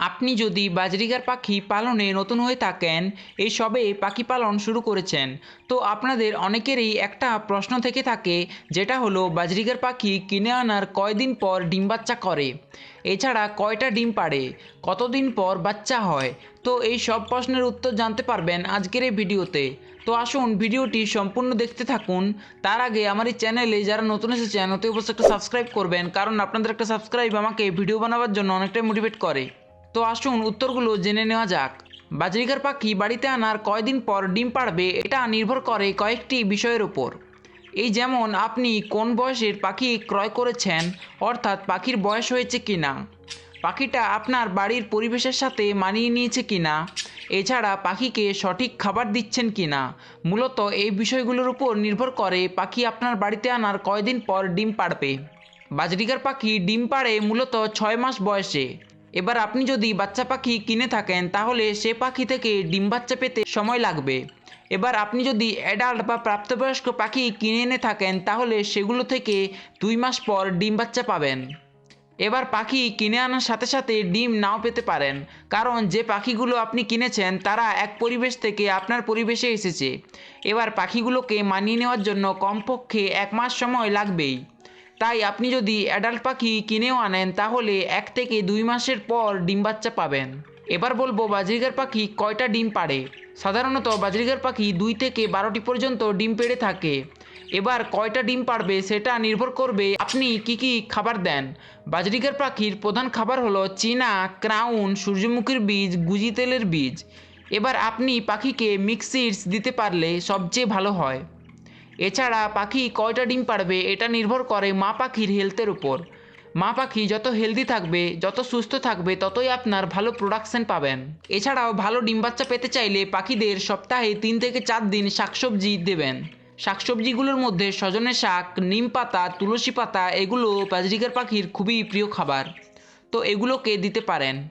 আপনি যদি বাজরিগার পাখি পালনে নতুন হয়ে থাকেন, এই সবে পাখি পালন শুরু করেছেন। তো আপনাদের অনেকেরই একটা প্রশ্ন থেকে থাকে, যেটা হলো বাজরিগার পাখি কিনে আনার কয়দিন পর ডিম বাচ্চা করে? এছাড়া কয়টা ডিম পাড়ে? কতদিন পর বাচ্চা হয়? তো এই সব প্রশ্নের উত্তর জানতে পারবেন আজকের এই ভিডিওতে। তো আসুন ভিডিওটি সম্পূর্ণ দেখতে থাকুন। তার আগে আমার এই চ্যানেলে যারা নতুন এসেছেন, অতি অবশ্যই একটা সাবস্ক্রাইব করবেন, কারণ আপনাদের একটা সাবস্ক্রাইব আমাকে ভিডিও বানাবার জন্য অনেকটাই মোটিভেট করে। তো আসুন উত্তরগুলো জেনে নেওয়া যাক। বাজরিকার পাখি বাড়িতে আনার কয়দিন পর ডিম পাড়বে এটা নির্ভর করে কয়েকটি বিষয়ের উপর। এই যেমন, আপনি কোন বয়সের পাখি ক্রয় করেছেন, অর্থাৎ পাখির বয়স হয়েছে কি না পাখিটা আপনার বাড়ির পরিবেশের সাথে মানিয়ে নিয়েছে কি না এছাড়া পাখিকে সঠিক খাবার দিচ্ছেন কি না মূলত এই বিষয়গুলোর উপর নির্ভর করে পাখি আপনার বাড়িতে আনার কয়দিন পর ডিম পাড়বে। বাজরিকার পাখি ডিম পাড়ে মূলত ছয় মাস বয়সে। এবার আপনি যদি বাচ্চা পাখি কিনে থাকেন, তাহলে সে পাখি থেকে ডিম বাচ্চা পেতে সময় লাগবে। এবার আপনি যদি অ্যাডাল্ট বা প্রাপ্তবয়স্ক পাখি কিনে এনে থাকেন, তাহলে সেগুলো থেকে দুই মাস পর ডিম বাচ্চা পাবেন। এবার পাখি কিনে আনার সাথে সাথে ডিম নাও পেতে পারেন, কারণ যে পাখিগুলো আপনি কিনেছেন, তারা এক পরিবেশ থেকে আপনার পরিবেশে এসেছে। এবার পাখিগুলোকে মানিয়ে নেওয়ার জন্য কমপক্ষে এক মাস সময় লাগবেই। তাই আপনি যদি অ্যাডাল্ট পাখি কিনেও আনেন, তাহলে এক থেকে দুই মাসের পর ডিম বাচ্চা পাবেন। এবার বলব বাজরিগার পাখি কয়টা ডিম পাড়ে? সাধারণত বাজরিগার পাখি দুই থেকে বারোটি পর্যন্ত ডিম পেড়ে থাকে। এবার কয়টা ডিম পাড়বে সেটা নির্ভর করবে আপনি কি কি খাবার দেন। বাজরিকার পাখির প্রধান খাবার হলো চীনা, ক্রাউন, সূর্যমুখীর বীজ গুজি তেলের বীজ। এবার আপনি পাখিকে মিক্স সিডস দিতে পারলে সবচেয়ে ভালো হয়। এছাড়া পাখি কয়টা ডিম পারবে এটা নির্ভর করে মা পাখির হেলথের উপর। মা পাখি যত হেলদি থাকবে, যত সুস্থ থাকবে, ততই আপনার ভালো প্রোডাকশন পাবেন। এছাড়াও ভালো ডিম বাচ্চা পেতে চাইলে পাখিদের সপ্তাহে তিন থেকে চার দিন শাকসবজি দেবেন। শাকসবজিগুলোর মধ্যে সজনে শাক, নিম পাতা, তুলসী পাতা, এগুলো বাজরিকার পাখির খুবই প্রিয় খাবার। তো এগুলোকে দিতে পারেন।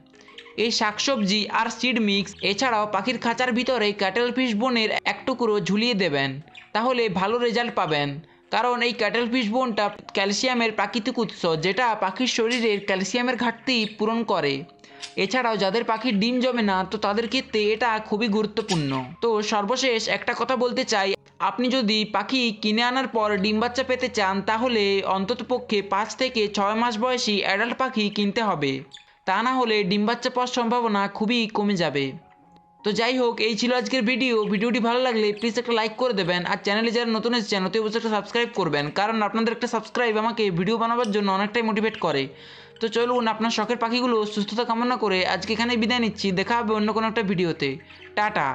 এই শাকসবজি আর সিড মিক্স এছাড়াও পাখির খাঁচার ভিতরে ক্যাটেল ফিশ বোনের এক টুকরো ঝুলিয়ে দেবেন। তাহলে ভালো রেজাল্ট পাবেন। কারণ এই ক্যাটেল ফিশ বোনটা ক্যালসিয়ামের প্রাকৃতিক উৎস, যেটা পাখির শরীরের ক্যালসিয়ামের ঘাটতি পূরণ করে। এছাড়াও যাদের পাখির ডিম জমে না, তো তাদের ক্ষেত্রে এটা খুবই গুরুত্বপূর্ণ। তো সর্বশেষ একটা কথা বলতে চাই, আপনি যদি পাখি কিনে আনার পর ডিম বাচ্চা পেতে চান, তাহলে অন্ততপক্ষে পাঁচ থেকে ছয় মাস বয়সী অ্যাডাল্ট পাখি কিনতে হবে। তা না হলে ডিম্বাচ্চা পাওয়ার সম্ভাবনা খুবই কমে যাবে। তো যাই হোক, এই ছিল আজকের ভিডিও। ভিডিওটি ভালো লাগলে প্লিজ একটা লাইক করে দেবেন আর চ্যানেলে যারা নতুন এসেছেন, অতি অবশ্যই একটা সাবস্ক্রাইব করবেন। কারণ আপনাদের একটা সাবস্ক্রাইব আমাকে ভিডিও বানাবার জন্য অনেকটাই মোটিভেট করে। তো চলুন আপনার শখের পাখিগুলো সুস্থতা কামনা করে আজকে এখানে বিদায় নিচ্ছি। দেখা হবে অন্য কোনো একটা ভিডিওতে টাটা।